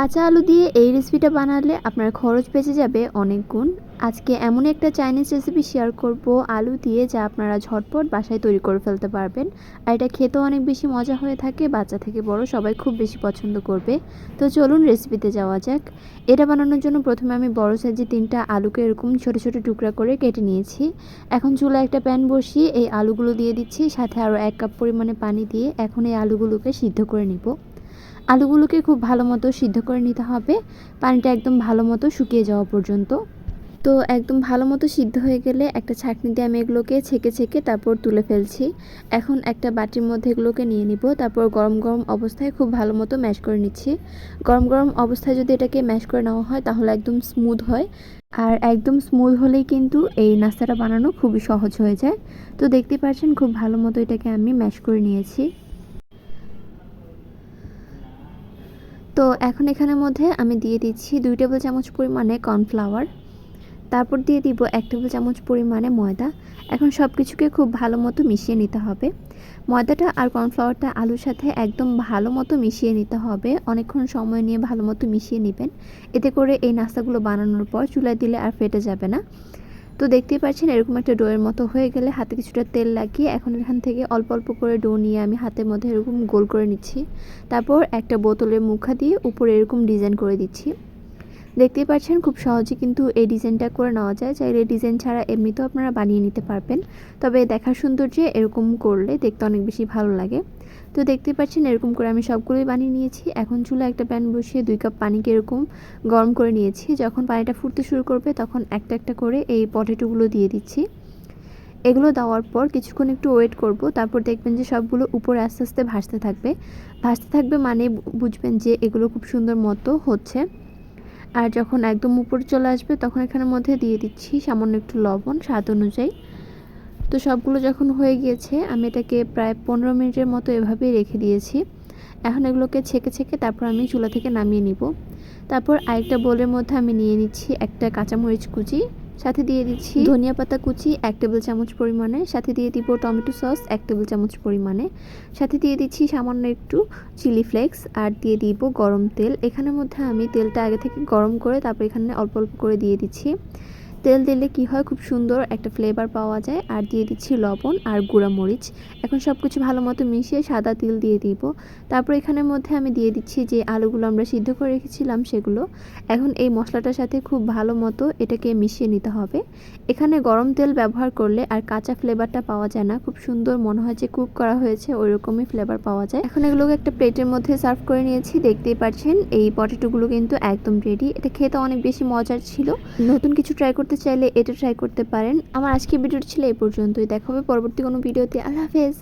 কাঁচা আলু দিয়ে এই রেসিপিটা বানালে আপনার খরচ বেঁচে যাবে অনেক গুণ। আজকে এমন একটা চাইনিজ রেসিপি শেয়ার করব, আলু দিয়ে যা আপনারা ঝটপট বাসায় তৈরি করে ফেলতে পারবেন। আর এটা খেতেও অনেক বেশি মজা হয়ে থাকে, বাচ্চা থেকে বড় সবাই খুব বেশি পছন্দ করবে। তো চলুন রেসিপিতে যাওয়া যাক। এটা বানানোর জন্য প্রথমে আমি বড় সাইজে তিনটা আলুকে এরকম ছোট ছোট টুকরা করে কেটে নিয়েছি। এখন চুলা একটা প্যান বসিয়ে এই আলুগুলো দিয়ে দিচ্ছি, সাথে আরও এক কাপ পরিমাণে পানি দিয়ে এখন এই আলুগুলোকে সিদ্ধ করে নিব। আলুগুলোকে খুব ভালো মতো সিদ্ধ করে নিতে হবে। পানিটা একদম ভালো মতো শুকিয়ে যাওয়া পর্যন্ত। তো একদম ভালো মতো সিদ্ধ হয়ে গেলে একটা ছাঁকনি দিয়ে আমি এগুলোকে ছেঁকে ছেঁকে তারপর তুলে ফেলছি। এখন একটা বাটির মধ্যে এগুলোকে নিয়ে নিব। তারপর গরম গরম অবস্থায় খুব ভালো মতো ম্যাশ করে নিচ্ছি। গরম গরম অবস্থায় যদি এটাকে ম্যাশ করে নেওয়া হয় তাহলে একদম স্মুথ হয়। আর একদম স্মুথ হলেই কিন্তু এই নাস্তাটা বানানো খুবই সহজ হয়ে যায়। তো দেখতে পাচ্ছেন খুব ভালো মতো এটাকে আমি ম্যাশ করে নিয়েছি। তো এখন এখানের মধ্যে আমি দিয়ে দিচ্ছি দুই টেবিল চামচ পরিমাণে কর্নফ্লাওয়ার। তারপর দিয়ে দিব এক টেবিল চামচ পরিমাণে ময়দা। এখন সব কিছুকে খুব ভালো মতো মিশিয়ে নিতে হবে। ময়দাটা আর কর্নফ্লাওয়ারটা আলুর সাথে একদম ভালো মতো মিশিয়ে নিতে হবে। অনেকক্ষণ সময় নিয়ে ভালো মতো মিশিয়ে নেবেন। এতে করে এই নাস্তাগুলো বানানোর পর চুলায় দিলে আর ফেটে যাবে না। তো দেখতেই পাচ্ছেন এরকম একটা ডোয়ের মতো হয়ে গেলে হাতে কিছুটা তেল লাগিয়ে এখন এখান থেকে অল্প অল্প করে ডো নিয়ে আমি হাতের মধ্যে এরকম গোল করে নিচ্ছি। তারপর একটা বোতলের মুখা দিয়ে উপরে এরকম ডিজাইন করে দিচ্ছি। দেখতেই পাচ্ছেন খুব সহজে কিন্তু এই ডিজাইনটা করে নেওয়া যায়। চাইলে ডিজাইন ছাড়া এমনিতেও আপনারা বানিয়ে নিতে পারবেন। তবে দেখার সৌন্দর্যে এরকম করলে দেখতে অনেক বেশি ভালো লাগে। তো দেখতে পাচ্ছেন, এরকম করে আমি সবগুলোই বানিয়ে নিয়েছি। এখন চুলা একটা প্যান বসিয়ে দুই কাপ পানিকে এরকম গরম করে নিয়েছি। যখন পানিটা ফুটতে শুরু করবে, তখন একটা একটা করে এই পটেটোগুলো দিয়ে দিচ্ছি। এগুলো দেওয়ার পর কিছুক্ষণ একটু ওয়েট করব। তারপর দেখবেন যে সবগুলো উপরে আস্তে আস্তে ভাসতে থাকবে। ভাসতে থাকবে মানে বুঝবেন যে এগুলো খুব সুন্দর মতো হচ্ছে। আর যখন একদম উপরে চলে আসবে, তখন এখানের মধ্যে দিয়ে দিচ্ছি সামান্য একটু লবণ স্বাদ অনুযায়ী। তো সবগুলো যখন হয়ে গিয়েছে, আমি এটাকে প্রায় পনেরো মিনিটের মতো এভাবেই রেখে দিয়েছি। এখন এগুলোকে ছেঁকে ছেঁকে তারপর আমি চুলা থেকে নামিয়ে নিব। তারপর আরেকটা বোলের মধ্যে আমি নিয়ে নিচ্ছি একটা কাঁচামরিচ কুচি, সাথে দিয়ে দিচ্ছি ধনিয়া পাতা কুচি এক টেবিল চামচ পরিমাণে, সাথে দিয়ে দিব টমেটো সস এক টেবিল চামচ পরিমাণে, সাথে দিয়ে দিচ্ছি সামান্য একটু চিলি ফ্লেক্স আর দিয়ে দিব গরম তেল। এখানের মধ্যে আমি তেলটা আগে থেকে গরম করে তারপর এখানে অল্প অল্প করে দিয়ে দিচ্ছি। তেল দিলে কি হয়? খুব সুন্দর একটা ফ্লেভার পাওয়া যায়। আর দিয়ে দিচ্ছি লবণ আর গুঁড়া মরিচ। এখন সব কিছু ভালো মতো মিশিয়ে সাদা তিল দিয়ে দিব। তারপর এখানের মধ্যে আমি দিয়ে দিচ্ছি যে আলুগুলো আমরা সিদ্ধ করে রেখেছিলাম সেগুলো। এখন এই মশলাটার সাথে খুব ভালো মতো এটাকে মিশিয়ে নিতে হবে। এখানে গরম তেল ব্যবহার করলে আর কাঁচা ফ্লেভারটা পাওয়া যায় না। খুব সুন্দর মনে হয় যে কুক করা হয়েছে ওই রকমই ফ্লেভার পাওয়া যায়। এখন এগুলোকে একটা প্লেটের মধ্যে সার্ভ করে নিয়েছি। দেখতেই পাচ্ছেন, এই পটেটোগুলো কিন্তু একদম রেডি এটা খেতে অনেক বেশি মজার ছিল। নতুন কিছু ট্রাই করতে চাইলে এটা ট্রাই করতে পারেন। আমার আজকে ভিডিওটি ছিল এই পর্যন্তই। দেখা হবে পরবর্তী কোনো ভিডিওতে আল্লাহ হাফেজ।